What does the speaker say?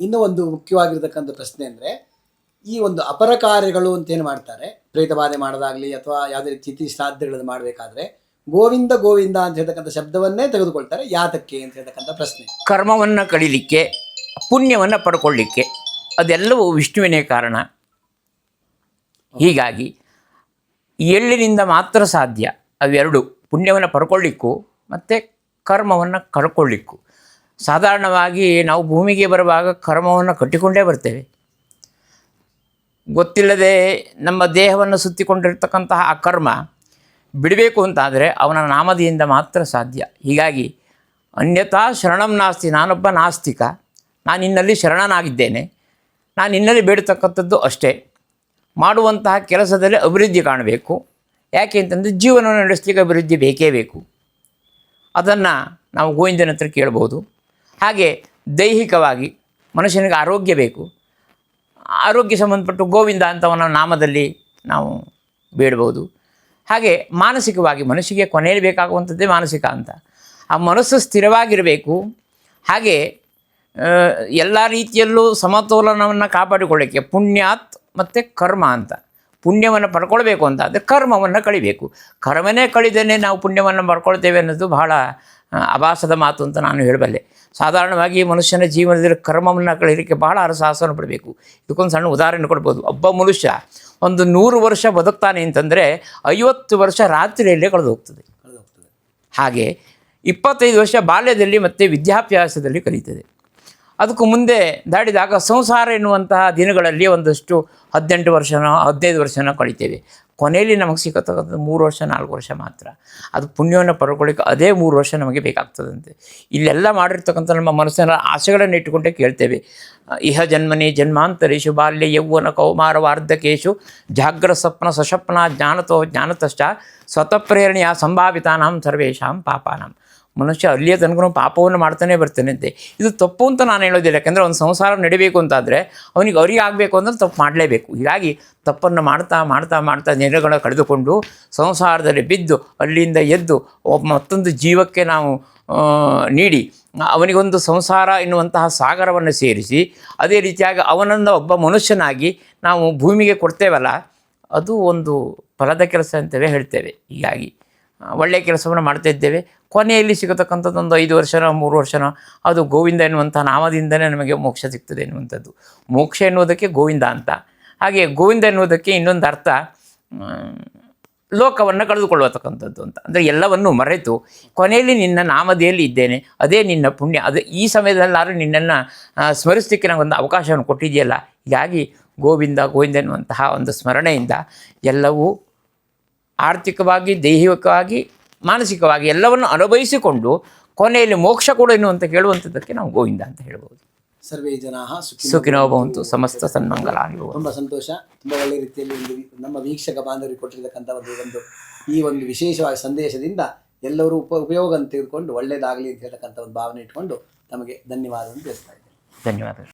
ಇನ್ನೂ ಒಂದು ಮುಖ್ಯವಾಗಿರ್ತಕ್ಕಂಥ ಪ್ರಶ್ನೆ ಅಂದರೆ ಈ ಒಂದು ಅಪರ ಕಾರ್ಯಗಳು ಅಂತ ಏನು ಮಾಡ್ತಾರೆ? ಪ್ರೇತ ಬಾಧೆ ಮಾಡೋದಾಗ್ಲಿ ಅಥವಾ ಯಾವುದೇ ರೀತಿ ತಿಥಿ ಶ್ರಾದ್ದಗಳನ್ನು ಮಾಡಬೇಕಾದ್ರೆ ಗೋವಿಂದ ಗೋವಿಂದ ಅಂತ ಹೇಳ್ತಕ್ಕಂಥ ಶಬ್ದವನ್ನೇ ತೆಗೆದುಕೊಳ್ತಾರೆ. ಯಾತಕ್ಕೆ ಅಂತ ಹೇಳ್ತಕ್ಕಂಥ ಪ್ರಶ್ನೆ. ಕರ್ಮವನ್ನು ಕಳೀಲಿಕ್ಕೆ ಪುಣ್ಯವನ್ನು ಪಡ್ಕೊಳ್ಳಿಕ್ಕೆ ಅದೆಲ್ಲವೂ ವಿಷ್ಣುವಿನೇ ಕಾರಣ. ಹೀಗಾಗಿ ಎಳ್ಳಿನಿಂದ ಮಾತ್ರ ಸಾಧ್ಯ. ಅವೆರಡು ಪುಣ್ಯವನ್ನು ಪಡ್ಕೊಳ್ಳಿಕ್ಕೂ ಮತ್ತು ಕರ್ಮವನ್ನು ಕಳ್ಕೊಳ್ಳಿಕ್ಕೂ. ಸಾಧಾರಣವಾಗಿ ನಾವು ಭೂಮಿಗೆ ಬರುವಾಗ ಕರ್ಮವನ್ನು ಕಟ್ಟಿಕೊಂಡೇ ಬರ್ತೇವೆ. ಗೊತ್ತಿಲ್ಲದೆ ನಮ್ಮ ದೇಹವನ್ನು ಸುತ್ತಿಕೊಂಡಿರ್ತಕ್ಕಂತಹ ಆ ಕರ್ಮ ಬಿಡಬೇಕು ಅಂತಾದರೆ ಅವನ ನಾಮದಿಯಿಂದ ಮಾತ್ರ ಸಾಧ್ಯ. ಹೀಗಾಗಿ ಅನ್ಯಥಾ ಶರಣಂ ನಾಸ್ತಿ, ನಾನೊಬ್ಬ ನಾಸ್ತಿಕ, ನಾನು ಇನ್ನಲ್ಲಿ ಶರಣನಾಗಿದ್ದೇನೆ, ನಾನು ಇನ್ನಲ್ಲಿ ಬೇಡತಕ್ಕಂಥದ್ದು ಅಷ್ಟೇ. ಮಾಡುವಂತಹ ಕೆಲಸದಲ್ಲಿ ಅಭಿವೃದ್ಧಿ ಕಾಣಬೇಕು. ಯಾಕೆ ಅಂತಂದರೆ ಜೀವನವನ್ನು ನಡೆಸಲಿಕ್ಕೆ ಅಭಿವೃದ್ಧಿ ಬೇಕೇ ಬೇಕು. ಅದನ್ನು ನಾವು ಗೋವಿಂದನ ಹತ್ರ ಕೇಳ್ಬೋದು. ಹಾಗೆ ದೈಹಿಕವಾಗಿ ಮನುಷ್ಯನಿಗೆ ಆರೋಗ್ಯ ಬೇಕು. ಆರೋಗ್ಯ ಸಂಬಂಧಪಟ್ಟು ಗೋವಿಂದ ಅಂತವನ ನಾಮದಲ್ಲಿ ನಾವು ಬೇಡಬಹುದು ಹಾಗೆ ಮಾನಸಿಕವಾಗಿ ಮನಸ್ಸಿಗೆ ಕೊನೆಯಲ್ಲಿ ಬೇಕಾಗುವಂಥದ್ದೇ ಮಾನಸಿಕ ಅಂತ. ಆ ಮನಸ್ಸು ಸ್ಥಿರವಾಗಿರಬೇಕು. ಹಾಗೆ ಎಲ್ಲ ರೀತಿಯಲ್ಲೂ ಸಮತೋಲನವನ್ನು ಕಾಪಾಡಿಕೊಳ್ಳಿಕ್ಕೆ ಪುಣ್ಯಾತ್ ಮತ್ತು ಕರ್ಮ ಅಂತ. ಪುಣ್ಯವನ್ನು ಪಡ್ಕೊಳ್ಬೇಕು ಅಂತ. ಅಂದರೆ ಕರ್ಮವನ್ನು ಕಳಿಬೇಕು. ಕರ್ಮನೇ ಕಳಿದೇನೆ ನಾವು ಪುಣ್ಯವನ್ನು ಪಡ್ಕೊಳ್ತೇವೆ ಅನ್ನೋದು ಬಹಳ ಅಭಾಸದ ಮಾತು ಅಂತ ನಾನು ಹೇಳಬಲ್ಲೆ. ಸಾಧಾರಣವಾಗಿ ಮನುಷ್ಯನ ಜೀವನದಲ್ಲಿ ಕರ್ಮವನ್ನು ಕಳೀಲಿಕ್ಕೆ ಬಹಳ ಅರಸಾಹಸವನ್ನು ಪಡಬೇಕು. ಇದಕ್ಕೊಂದು ಸಣ್ಣ ಉದಾಹರಣೆ ಕೊಡ್ಬೋದು. ಒಬ್ಬ ಮನುಷ್ಯ ಒಂದು ನೂರು ವರ್ಷ ಬದುಕ್ತಾನೆ ಅಂತಂದರೆ ಐವತ್ತು ವರ್ಷ ರಾತ್ರಿಯಲ್ಲೇ ಕಳೆದು ಹೋಗ್ತದೆ ಹಾಗೆ ಇಪ್ಪತ್ತೈದು ವರ್ಷ ಬಾಲ್ಯದಲ್ಲಿ ಮತ್ತು ವಿದ್ಯಾಭ್ಯಾಸದಲ್ಲಿ ಕಲಿತದೆ. ಅದಕ್ಕೂ ಮುಂದೆ ದಾಡಿದಾಗ ಸಂಸಾರ ಎನ್ನುವಂತಹ ದಿನಗಳಲ್ಲಿ ಒಂದಷ್ಟು ಹದಿನೆಂಟು ವರ್ಷನೋ ಹದಿನೈದು ವರ್ಷನೋ ಕಳಿತೇವೆ. ಕೊನೆಯಲ್ಲಿ ನಮಗೆ ಸಿಗತಕ್ಕಂಥದ್ದು ಮೂರು ವರ್ಷ, ನಾಲ್ಕು ವರ್ಷ ಮಾತ್ರ. ಅದು ಪುಣ್ಯವನ್ನು ಪಡ್ಕೊಳ್ಳಿಕ್ಕೆ ಅದೇ ಮೂರು ವರ್ಷ ನಮಗೆ ಬೇಕಾಗ್ತದಂತೆ. ಇಲ್ಲೆಲ್ಲ ಮಾಡಿರ್ತಕ್ಕಂಥ ನಮ್ಮ ಮನಸ್ಸಿನ ಆಸೆಗಳನ್ನು ಇಟ್ಟುಕೊಂಡೇ ಕೇಳ್ತೇವೆ. ಇಹ ಜನ್ಮನೆ ಜನ್ಮಾಂತರೇಶು ಬಾಲ್ಯ ಯೌವನ ಕೌಮಾರ ವಾರ್ಧಕೇಶು ಜಾಗ್ರ ಸ್ವಪ್ನ ಸಶಪ್ನ ಜ್ಞಾನತೋ ಜ್ಞಾನತಶ್ಚ ಸ್ವತಃಪ್ರೇರಣೆಯ ಸಂಭಾವಿತಾನಾಂ ಸರ್ವೇಷಾಂ ಪಾಪಾನಾಂ. ಮನುಷ್ಯ ಅಲ್ಲಿಯ ತನಕ ಪಾಪವನ್ನು ಮಾಡ್ತಾನೆ ಬರ್ತಾನೆ ಅಂತೆ. ಇದು ತಪ್ಪು ಅಂತ ನಾನು ಹೇಳೋದಿಲ್ಲ. ಯಾಕಂದರೆ ಒಂದು ಸಂಸಾರ ನಡಿಬೇಕು ಅಂತಾದರೆ ಅವನಿಗೆ ಅವರಿಗೆ ಆಗಬೇಕು ಅಂದರೆ ತಪ್ಪು ಮಾಡಲೇಬೇಕು. ಹೀಗಾಗಿ ತಪ್ಪನ್ನು ಮಾಡ್ತಾ ಮಾಡ್ತಾ ಮಾಡ್ತಾ ನೆಲೆಗಳನ್ನು ಕಳೆದುಕೊಂಡು ಸಂಸಾರದಲ್ಲಿ ಬಿದ್ದು ಅಲ್ಲಿಂದ ಎದ್ದು ಒಬ್ಬ ಮತ್ತೊಂದು ಜೀವಕ್ಕೆ ನಾವು ನೀಡಿ ಅವನಿಗೊಂದು ಸಂಸಾರ ಎನ್ನುವಂತಹ ಸಾಗರವನ್ನು ಸೇರಿಸಿ ಅದೇ ರೀತಿಯಾಗಿ ಅವನನ್ನು ಒಬ್ಬ ಮನುಷ್ಯನಾಗಿ ನಾವು ಭೂಮಿಗೆ ಕೊಡ್ತೇವಲ್ಲ, ಅದು ಒಂದು ಫಲದ ಕೆಲಸ ಅಂತಲೇ ಹೇಳ್ತೇವೆ. ಹೀಗಾಗಿ ಒಳ್ಳೆಯ ಕೆಲಸವನ್ನು ಮಾಡ್ತಾ ಇದ್ದೇವೆ. ಕೊನೆಯಲ್ಲಿ ಸಿಗತಕ್ಕಂಥದ್ದು ಒಂದು ಐದು ವರ್ಷನೋ, ಮೂರು ವರ್ಷನೋ, ಅದು ಗೋವಿಂದ ಎನ್ನುವಂಥ ನಾಮದಿಂದಲೇ ನಮಗೆ ಮೋಕ್ಷ ಸಿಗ್ತದೆ ಎನ್ನುವಂಥದ್ದು. ಮೋಕ್ಷ ಎನ್ನುವುದಕ್ಕೆ ಗೋವಿಂದ ಅಂತ. ಹಾಗೆ ಗೋವಿಂದ ಎನ್ನುವುದಕ್ಕೆ ಇನ್ನೊಂದು ಅರ್ಥ ಲೋಕವನ್ನು ಕಳೆದುಕೊಳ್ಳತಕ್ಕಂಥದ್ದು ಅಂತ. ಅಂದರೆ ಎಲ್ಲವನ್ನು ಮರೆತು ಕೊನೆಯಲ್ಲಿ ನಿನ್ನ ನಾಮದಿಯಲ್ಲಿ ಇದ್ದೇನೆ. ಅದೇ ನಿನ್ನ ಪುಣ್ಯ. ಅದು ಈ ಸಮಯದಲ್ಲಾದರೂ ನಿನ್ನನ್ನು ಸ್ಮರಿಸಲಿಕ್ಕೆ ಒಂದು ಅವಕಾಶವನ್ನು ಕೊಟ್ಟಿದೆಯಲ್ಲ ಹೀಗಾಗಿ ಗೋವಿಂದ ಗೋವಿಂದ ಎನ್ನುವಂತಹ ಒಂದು ಸ್ಮರಣೆಯಿಂದ ಎಲ್ಲವೂ ಆರ್ಥಿಕವಾಗಿ ದೈಹಿಕವಾಗಿ ಮಾನಸಿಕವಾಗಿ ಎಲ್ಲವನ್ನು ಅನುಭವಿಸಿಕೊಂಡು ಕೊನೆಯಲ್ಲಿ ಮೋಕ್ಷ ಕೂಡ ಅಂತ ಕೇಳುವಂಥದ್ದಕ್ಕೆ ನಾವು ಗೋವಿಂದ ಅಂತ ಹೇಳ್ಬೋದು. ಸರ್ವೇ ಜನಾ ಸುಖಿ ಸುಖಿನೋ ಭವಂತು. ಸಮಸ್ತ ಸನ್ಮಂಗಲ ಭವಂತು. ತುಂಬ ಸಂತೋಷ. ತುಂಬ ಒಳ್ಳೆ ರೀತಿಯಲ್ಲಿ ನಮ್ಮ ವೀಕ್ಷಕ ಬಾಂಧವರಿಗೆ ಕೊಟ್ಟಿರತಕ್ಕಂಥ ಒಂದು ಒಂದು ಈ ಒಂದು ವಿಶೇಷವಾದ ಸಂದೇಶದಿಂದ ಎಲ್ಲರೂ ಉಪ ಉಪಯೋಗ ತೆಗೆದುಕೊಂಡು ಒಳ್ಳೆಯದಾಗಲಿ ಅಂತ ಹೇಳ್ತಕ್ಕಂಥ ಒಂದು ಭಾವನೆ ಇಟ್ಕೊಂಡು ತಮಗೆ ಧನ್ಯವಾದವನ್ನು ತಿಳಿಸ್ತಾ ಇದ್ದೇನೆ. ಧನ್ಯವಾದಗಳು.